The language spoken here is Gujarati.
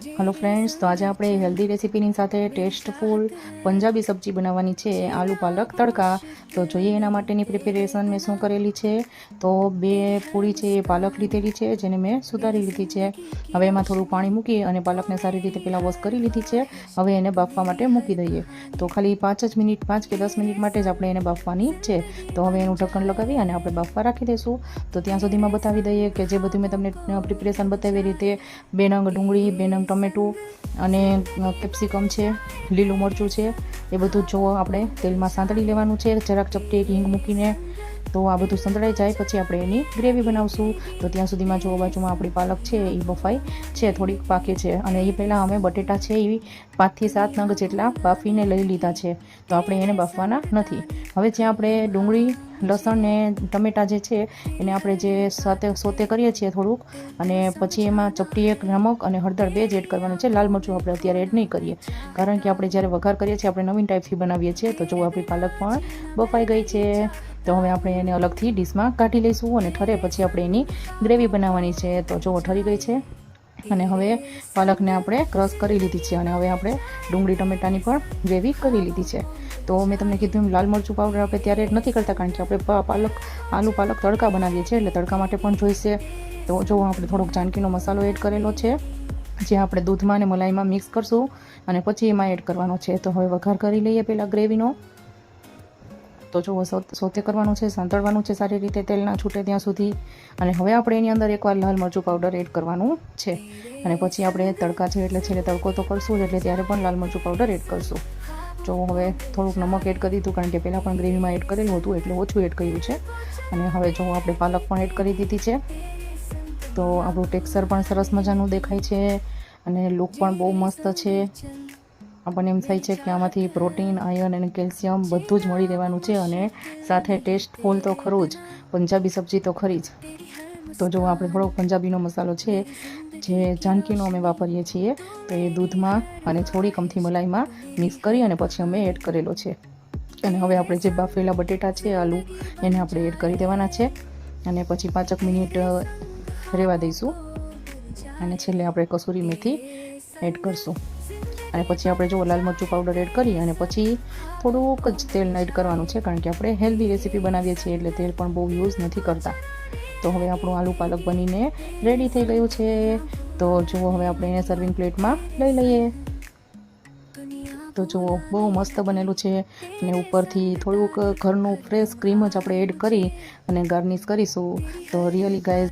હલો ફ્રેન્ડ્સ તો આજે આપણે હેલ્ધી રેસીપીની સાથે ટેસ્ટફુલ પંજાબી સબ્જી બનાવવાની છે, આલુ પાલક તડકા. તો જોઈએ એના માટેની પ્રિપેરેશન મેં શું કરેલી છે. તો બે પૂરી છે એ પાલક લીધેલી છે, જેને મેં સુધારી લીધી છે. હવે એમાં થોડું પાણી મૂકી અને પાલકને સારી રીતે પહેલાં વોશ કરી લીધી છે. હવે એને બાફવા માટે મૂકી દઈએ. તો ખાલી પાંચ જ મિનિટ, પાંચ કે દસ મિનિટ માટે જ આપણે એને બાફવાની છે. તો હવે એનું ઢક્કણ લગાવી અને આપણે બાફવા રાખી દઈશું. તો ત્યાં સુધીમાં બતાવી દઈએ કે જે બધું મેં તમને પ્રિપેરેશન બતાવી રીતે બે નંગ ડુંગળી બે નંગ ટમેટું અને કેપ્સિકમ છે, લીલું મરચું છે, એ બધું જો આપણે તેલમાં સાંતળી લેવાનું છે, જરાક ચપટી એક હિંગ મૂકીને તો આ બધું સંતળાઈ જાય, પછી આપણે એની ગ્રેવી બનાવશું. તો ત્યાં સુધીમાં જો બાજુમાં આપણી પાલક છે, એ બફાઈ છે, થોડીક પાકે છે. અને એ પહેલાં અમે બટેટા છે, એ પાંચથી સાત નંગ જેટલા બાફીને લઈ લીધા છે. તો આપણે એને બાફવાના નથી. હવે જે આપણે ડુંગળી, લસણ ને ટમેટાં જે છે, એને આપણે જે સાથે સોતે કરીએ છીએ થોડુંક, અને પછી એમાં ચપટી એક નમક અને હળદર બે જ એડ કરવાનું છે. લાલ મરચું આપણે અત્યારે એડ નહીં કરીએ. કારણ કે આપણે જ્યારે વઘાર કરીએ છીએ, આપણે નવીન ટાઈપથી બનાવીએ છીએ. તો જો આપણી પાલક પણ બફાઈ ગઈ છે. તો હવે આપણે એને અલગથી ડીશમાં કાઢી લઈશું અને ઠરે પછી આપણે એની ગ્રેવી બનાવવાની છે. તો જો ઠરી ગઈ છે. અને હવે પાલકને આપણે ક્રશ કરી લીધી છે અને હવે આપણે ડુંગળી ટમેટાની પણ ગ્રેવી કરી લીધી છે. તો મેં તમને કીધું એમ, લાલ મરચું પાવડર આપણે ત્યારે નથી કરતા, કારણ કે આપણે પાલક, આલુ પાલક તડકા બનાવીએ છીએ, એટલે તડકા માટે પણ જોઈશે. તો જો આપણે થોડોક જાનકીનો મસાલો એડ કરેલો છે, જે આપણે દૂધમાં અને મલાઈમાં મિક્સ કરશું અને પછી એમાં એડ કરવાનો છે. તો હવે વઘાર કરી લઈએ પહેલાં ગ્રેવીનો. તો જો સોતે કરવાનું છે સાંતળવાનું છે સારી રીતે તેલ ના છૂટે ત્યાં સુધી. અને હવે આપણે એની અંદર એકવાર લાલ મરચું પાવડર એડ કરવાનું છે. અને પછી આપણે તડકા છે એટલે છેલ્લે તડકો તો કરશું જ, એટલે ત્યારે પણ લાલ મરચું પાવડર એડ કરશું. જો હવે થોડુંક નમક એડ કરી દીધું, કારણ કે પહેલાં પણ ગ્રેવીમાં એડ કરેલું હતું, એટલે ઓછું એડ કર્યું છે. અને હવે જો આપણે પાલક પણ એડ કરી દીધી છે. તો આપણું ટેક્સચર પણ સરસ મજાનું દેખાય છે. અને લુક પણ બહુ મસ્ત છે. આપણને એમ થાય છે કે આમાંથી પ્રોટીન, આયર્ન અને કેલ્શિયમ બધું જ મળી રહેવાનું છે અને સાથે ટેસ્ટફુલ તો ખરું જ, પંજાબી સબ્જી તો ખરી જ. તો જો આપણે થોડો પંજાબીનો મસાલો છે, જે જાનકીનો અમે વાપરીએ છીએ, તો એ દૂધમાં અને થોડી કમથી મલાઈમાં મિક્સ કરી અને પછી અમે એડ કરેલો છે. અને હવે આપણે જે બાફેલા બટેટા છે, આલુ, એને આપણે એડ કરી દેવાના છે. અને પછી પાંચક મિનિટ રહેવા દઈશું. અને છેલ્લે આપણે કસૂરી મેથી એડ કરશું. અને પછી આપણે જો લાલ મરચું પાવડર એડ કરી અને પછી થોડુંક જ તેલ એડ કરવાનું છે, કારણ કે આપણે હેલ્ધી રેસીપી બનાવીએ છીએ એટલે તેલ પણ બહુ યુઝ નથી કરતા. તો હવે આપણું આલુ પાલક બનીને રેડી થઈ ગયું છે. તો જુઓ હવે આપણે એને સર્વિંગ પ્લેટમાં લઈ લઈએ. તો જુઓ બહુ મસ્ત બનેલું છે અને ઉપરથી થોડુંક ઘરનું ફ્રેશ ક્રીમ જ આપણે એડ કરી અને ગાર્નિશ કરીશું. તો રિયલી ગાય